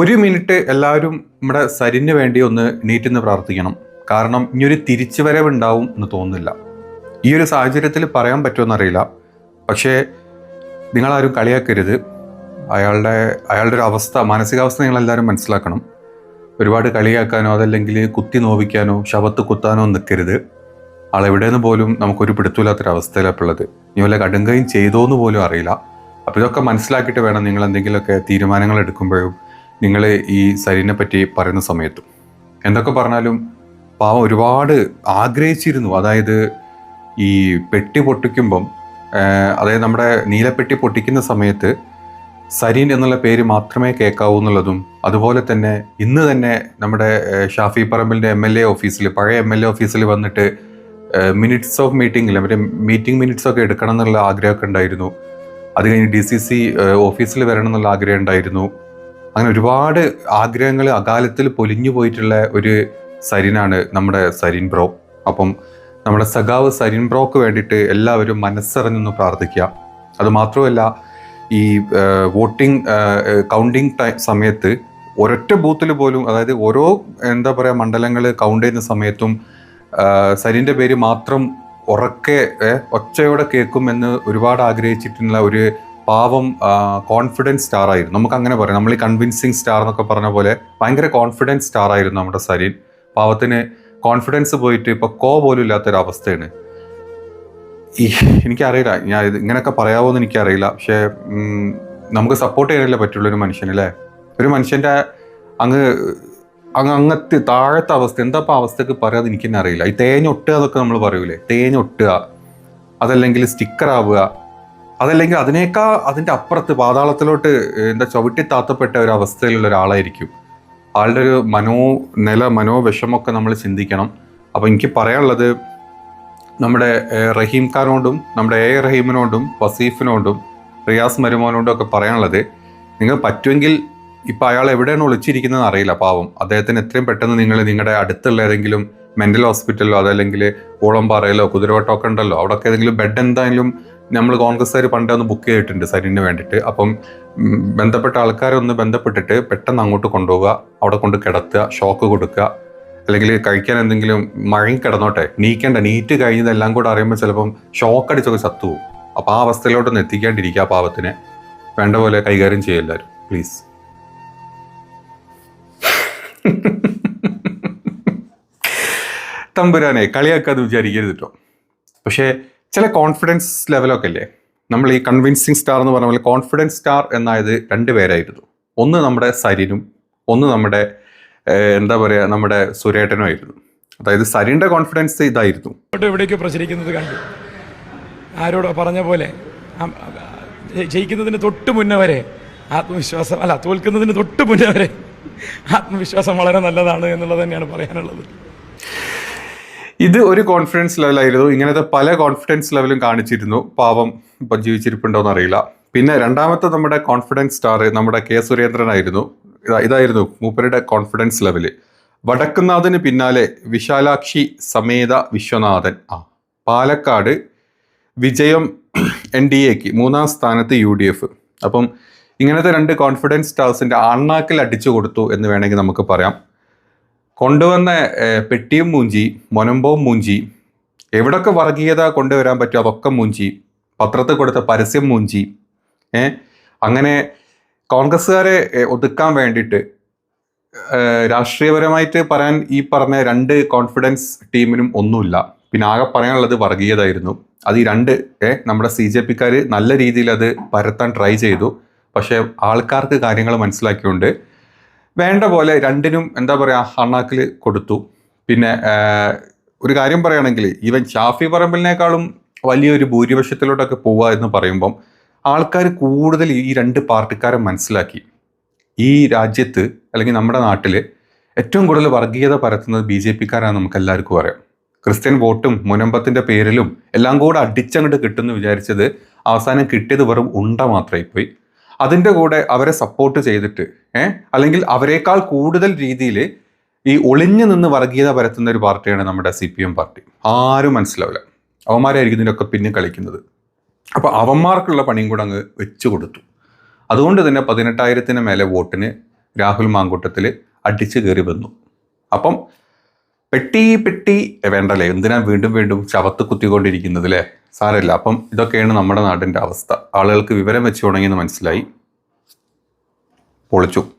ഒരു മിനിറ്റ് എല്ലാവരും നമ്മുടെ സരിന് വേണ്ടി ഒന്ന് നീറ്റിന്ന് പ്രാർത്ഥിക്കണം. കാരണം ഇനിയൊരു തിരിച്ചുവരവ് ഉണ്ടാവും എന്ന് തോന്നുന്നില്ല. ഈ ഒരു സാഹചര്യത്തിൽ പറയാൻ പറ്റുമെന്നറിയില്ല പക്ഷേ നിങ്ങളാരും കളിയാക്കരുത്. അയാളുടെ അയാളുടെ ഒരു അവസ്ഥ മാനസികാവസ്ഥ നിങ്ങളെല്ലാവരും മനസ്സിലാക്കണം. ഒരുപാട് കളിയാക്കാനോ അതല്ലെങ്കിൽ കുത്തി നോവിക്കാനോ ശവത്ത് കുത്താനോ നിൽക്കരുത് ആളെവിടെയെന്ന് പോലും നമുക്കൊരു പിടുത്തമില്ലാത്തൊരവസ്ഥയിലാണ് ഇനി വല്ല കടുങ്കയും ചെയ്തോ എന്ന് പോലും അറിയില്ല. അപ്പോൾ ഇതൊക്കെ മനസ്സിലാക്കിയിട്ട് വേണം നിങ്ങൾ എന്തെങ്കിലുമൊക്കെ തീരുമാനങ്ങൾ എടുക്കുമ്പോഴും നിങ്ങൾ ഈ സരീനെ പറ്റി പറയുന്ന സമയത്തും. എന്തൊക്കെ പറഞ്ഞാലും പാവം ഒരുപാട് ആഗ്രഹിച്ചിരുന്നു. അതായത് ഈ പെട്ടി പൊട്ടിക്കുമ്പം അതായത് നമ്മുടെ നീലപ്പെട്ടി പൊട്ടിക്കുന്ന സമയത്ത് സരീൻ എന്നുള്ള പേര് മാത്രമേ കേൾക്കാവൂ എന്നുള്ളതും അതുപോലെ തന്നെ ഇന്ന് തന്നെ നമ്മുടെ ഷാഫി പറമ്പിലിന്റെ എം എൽ എ ഓഫീസിൽ പഴയ എം എൽ എ ഓഫീസിൽ വന്നിട്ട് മിനിറ്റ്സ് ഓഫ് മീറ്റിംഗിൽ മറ്റേ മീറ്റിംഗ് മിനിറ്റ്സ് ഒക്കെ എടുക്കണം എന്നുള്ള ആഗ്രഹമൊക്കെ ഉണ്ടായിരുന്നു. അത് കഴിഞ്ഞ് ഡി സി സി ഓഫീസിൽ വരണം എന്നുള്ള ആഗ്രഹം ഉണ്ടായിരുന്നു. അങ്ങനെ ഒരുപാട് ആഗ്രഹങ്ങൾ അകാലത്തിൽ പൊലിഞ്ഞു പോയിട്ടുള്ള ഒരു സരിനാണ് നമ്മുടെ സരിൻ ബ്രോ. അപ്പം നമ്മുടെ സഖാവ് സരിൻ ബ്രോക്ക് വേണ്ടിയിട്ട് എല്ലാവരും മനസ്സറിഞ്ഞൊന്ന് പ്രാർത്ഥിക്കുക. അതുമാത്രമല്ല ഈ വോട്ടിംഗ് കൗണ്ടിങ് ടൈം സമയത്ത് ഒരൊറ്റ ബൂത്തിൽ പോലും അതായത് ഓരോ എന്താ പറയുക മണ്ഡലങ്ങൾ കൗണ്ട് ചെയ്യുന്ന സമയത്തും സരിന്റെ പേര് മാത്രം ഉറക്കെ ഒച്ചയോടെ കേൾക്കുമെന്ന് ഒരുപാട് ആഗ്രഹിച്ചിട്ടുള്ള ഒരു പാവം കോൺഫിഡൻസ് സ്റ്റാർ ആയിരുന്നു. നമുക്ക് അങ്ങനെ പറയാം. നമ്മൾ ഈ കൺവിൻസിങ് സ്റ്റാർ എന്നൊക്കെ പറഞ്ഞ പോലെ ഭയങ്കര കോൺഫിഡൻസ് സ്റ്റാർ ആയിരുന്നു നമ്മുടെ സരീൻ പാവത്തിന് കോൺഫിഡൻസ് പോയിട്ട് ഇപ്പൊ കോ പോലും ഇല്ലാത്തൊരവസ്ഥയാണ്. ഈ എനിക്കറിയില്ല. ഞാൻ ഇത് ഇങ്ങനെയൊക്കെ പറയാവോ എന്ന് എനിക്കറിയില്ല. പക്ഷേ നമുക്ക് സപ്പോർട്ട് ചെയ്യാനല്ലേ പറ്റുള്ളൂ ഒരു മനുഷ്യനല്ലേ ഒരു മനുഷ്യന്റെ അങ്ങ് അങ്ങ് അങ്ങത്തെ താഴത്തെ അവസ്ഥ എന്താ ഇപ്പൊ അവസ്ഥക്ക് പറയാതെ എനിക്ക് തന്നെ അറിയില്ല. ഈ തേഞ്ഞൊട്ടുക എന്നൊക്കെ നമ്മൾ പറയൂലേ? തേഞ്ഞൊട്ടുക. അതല്ലെങ്കിൽ സ്റ്റിക്കർ ആവുക. അതല്ലെങ്കിൽ അതിനേക്കാൾ അതിന്റെ അപ്പുറത്ത് പാതാളത്തിലോട്ട് എന്താ ചവിട്ടി താത്തപ്പെട്ട ഒരു അവസ്ഥയിലുള്ള ഒരാളായിരിക്കും. ആളുടെ ഒരു മനോ നില മനോവിഷമൊക്കെ നമ്മൾ ചിന്തിക്കണം. അപ്പോൾ എനിക്ക് പറയാനുള്ളത് നമ്മുടെ റഹീം ഖാനോടും നമ്മുടെ എ റഹീമിനോടും വസീഫിനോടും റിയാസ് മരുമോനോടും ഒക്കെ പറയാനുള്ളത് നിങ്ങൾ പറ്റുമെങ്കിൽ ഇപ്പം അയാൾ എവിടെയാണ് ഒളിച്ചിരിക്കുന്നത് അറിയില്ല പാവം. അദ്ദേഹത്തിന് എത്രയും പെട്ടെന്ന് നിങ്ങൾ നിങ്ങളുടെ അടുത്തുള്ള ഏതെങ്കിലും മെന്റൽ ഹോസ്പിറ്റലിലോ അതല്ലെങ്കിൽ ഓളംപാറയിലോ കുതിരവട്ടമൊക്കെ ഉണ്ടല്ലോ അവിടെയൊക്കെ ഏതെങ്കിലും ബെഡ് എന്തായാലും നമ്മൾ കോൺഗ്രസ്സുകാർ പണ്ടേ ഒന്ന് ബുക്ക് ചെയ്തിട്ടുണ്ട് സരിന് വേണ്ടിയിട്ട് അപ്പം ബന്ധപ്പെട്ട ആൾക്കാരെ ഒന്ന് ബന്ധപ്പെട്ടിട്ട് പെട്ടെന്ന് അങ്ങോട്ട് കൊണ്ടുപോവുക അവിടെ കൊണ്ട് കിടത്തുക ഷോക്ക് കൊടുക്കുക. അല്ലെങ്കിൽ കഴിക്കാൻ എന്തെങ്കിലും മഴങ്ങി കിടന്നോട്ടെ നീക്കേണ്ട നീറ്റ് കഴിഞ്ഞതെല്ലാം കൂടെ അറിയുമ്പോൾ ചിലപ്പം ഷോക്ക് അടിച്ചൊക്കെ ചത്തുപോകും. അപ്പോൾ ആ അവസ്ഥയിലോട്ടൊന്ന് എത്തിക്കാണ്ടിരിക്കുക ആ പാവത്തിനെ. വേണ്ട പോലെ കൈകാര്യം ചെയ്യുക എല്ലാവരും പ്ലീസ് തമ്പുരാനെ കളിയാക്കാതെ വിചാരിക്കരുത് കേട്ടോ പക്ഷേ ചില കോൺഫിഡൻസ് ലെവലൊക്കെ അല്ലേ നമ്മൾ ഈ കൺവിൻസിങ് സ്റ്റാർ എന്ന് പറഞ്ഞ പോലെ കോൺഫിഡൻസ് സ്റ്റാർ എന്നായത് രണ്ട് പേരായിരുന്നു. ഒന്ന് നമ്മുടെ സരിനും ഒന്ന് നമ്മുടെ എന്താ പറയുക നമ്മുടെ സുരേട്ടനും ആയിരുന്നു. അതായത് സരിന്റെ കോൺഫിഡൻസ് ഇതായിരുന്നു. എവിടേക്ക് പ്രചരിക്കുന്നത് കണ്ടു. ആരോടോ പറഞ്ഞ പോലെ ജയിക്കുന്നതിന് തൊട്ട് മുന്നേ വരെ ആത്മവിശ്വാസം അല്ല തോൽക്കുന്നതിന് തൊട്ട് മുന്നേ വരെ ആത്മവിശ്വാസം വളരെ നല്ലതാണ് എന്നുള്ളത് തന്നെയാണ് പറയാനുള്ളത്. ഇത് ഒരു കോൺഫിഡൻസ് ലെവലായിരുന്നു ഇങ്ങനത്തെ പല കോൺഫിഡൻസ് ലെവലും കാണിച്ചിരുന്നു. പാവം ഇപ്പം ജീവിച്ചിരിപ്പുണ്ടോന്ന് അറിയില്ല പിന്നെ രണ്ടാമത്തെ നമ്മുടെ കോൺഫിഡൻസ് സ്റ്റാർ നമ്മുടെ കെ സുരേന്ദ്രനായിരുന്നു ഇതായിരുന്നു മൂപ്പരുടെ കോൺഫിഡൻസ് ലെവൽ വടക്കുന്നാഥന് പിന്നാലെ വിശാലാക്ഷി സമേത വിശ്വനാഥൻ. ആ പാലക്കാട് വിജയം എൻ ഡി എക്ക് മൂന്നാം സ്ഥാനത്ത് യു ഡി എഫ്. അപ്പം ഇങ്ങനത്തെ രണ്ട് കോൺഫിഡൻസ് സ്റ്റാർസിന്റെ അണ്ണാക്കിൽ അടിച്ചു കൊടുത്തു എന്ന് വേണമെങ്കിൽ നമുക്ക് പറയാം. കൊണ്ടുവന്ന പെട്ടിയും മൂഞ്ചി മൊനമ്പവും മൂഞ്ചി എവിടൊക്കെ വർഗീയത കൊണ്ടുവരാൻ പറ്റുമോ അതൊക്കെ മൂഞ്ചി പത്രത്തിൽ കൊടുത്ത പരസ്യം മൂഞ്ചി ഏ അങ്ങനെ കോൺഗ്രസ്സുകാരെ ഒതുക്കാൻ വേണ്ടിയിട്ട് ഏഹ്, രാഷ്ട്രീയപരമായിട്ട് പറയാൻ ഈ പറഞ്ഞ രണ്ട് കോൺഫിഡൻസ് ടീമിനും ഒന്നുമില്ല. പിന്നെ ആകെ പറയാനുള്ളത് വർഗീയതായിരുന്നു. അത് ഈ രണ്ട് ഏ നമ്മുടെ സി ജെ പിക്കാർ നല്ല രീതിയിൽ അത് പരത്താൻ ട്രൈ ചെയ്തു. പക്ഷേ ആൾക്കാർക്ക് കാര്യങ്ങൾ മനസ്സിലാക്കിയുകൊണ്ട് വേണ്ട പോലെ രണ്ടിനും എന്താ പറയുക ഹണാക്കിൽ കൊടുത്തു. പിന്നെ ഒരു കാര്യം പറയുകയാണെങ്കിൽ ഈവൻ ഷാഫി പറമ്പിലിനേക്കാളും വലിയൊരു ഭൂരിപക്ഷത്തിലോട്ടൊക്കെ പോവുക എന്ന് പറയുമ്പം ആൾക്കാർ കൂടുതൽ ഈ രണ്ട് പാർട്ടിക്കാരെ മനസ്സിലാക്കി. ഈ രാജ്യത്ത് അല്ലെങ്കിൽ നമ്മുടെ നാട്ടിൽ ഏറ്റവും കൂടുതൽ വർഗീയത പരത്തുന്നത് ബി ജെ പിക്കാരാണ് നമുക്ക് എല്ലാവർക്കും അറിയാം. ക്രിസ്ത്യൻ വോട്ടും മുനമ്പത്തിന്റെ പേരിലും എല്ലാം കൂടെ അടിച്ചങ്ങോട്ട് കിട്ടുമെന്ന് വിചാരിച്ചത് അവസാനം കിട്ടിയത് വെറും ഉണ്ട മാത്രമായി പോയി അതിന്റെ കൂടെ അവരെ സപ്പോർട്ട് ചെയ്തിട്ട് അല്ലെങ്കിൽ അവരെക്കാൾ കൂടുതൽ രീതിയിൽ ഈ ഒളിഞ്ഞു നിന്ന് വർഗീയത പരത്തുന്ന ഒരു പാർട്ടിയാണ് നമ്മുടെ സി പി എം പാർട്ടി. ആരും മനസ്സിലാവില്ല. അവന്മാരായിരിക്കും ഇതിനൊക്കെ പിന്നെ കളിക്കുന്നത്. അപ്പോൾ അവന്മാർക്കുള്ള പണിയും കൂടെ അങ്ങ് വെച്ചു കൊടുത്തു. അതുകൊണ്ട് തന്നെ പതിനെട്ടായിരത്തിന് മേലെ വോട്ടിന് രാഹുൽ മാങ്കൂട്ടത്തിൽ അടിച്ചു കയറി വന്നു. അപ്പം പെട്ടി പെട്ടി വേണ്ടല്ലേ? എന്തിനാ വീണ്ടും വീണ്ടും ചവത്ത് കുത്തിക്കൊണ്ടിരിക്കുന്നത് അല്ലേ സാരമില്ല. അപ്പം ഇതൊക്കെയാണ് നമ്മുടെ നാടിന്റെ അവസ്ഥ. ആളുകൾക്ക് വിവരം വെച്ച് തുടങ്ങിയെന്ന് മനസ്സിലായി. പൊളിച്ചു.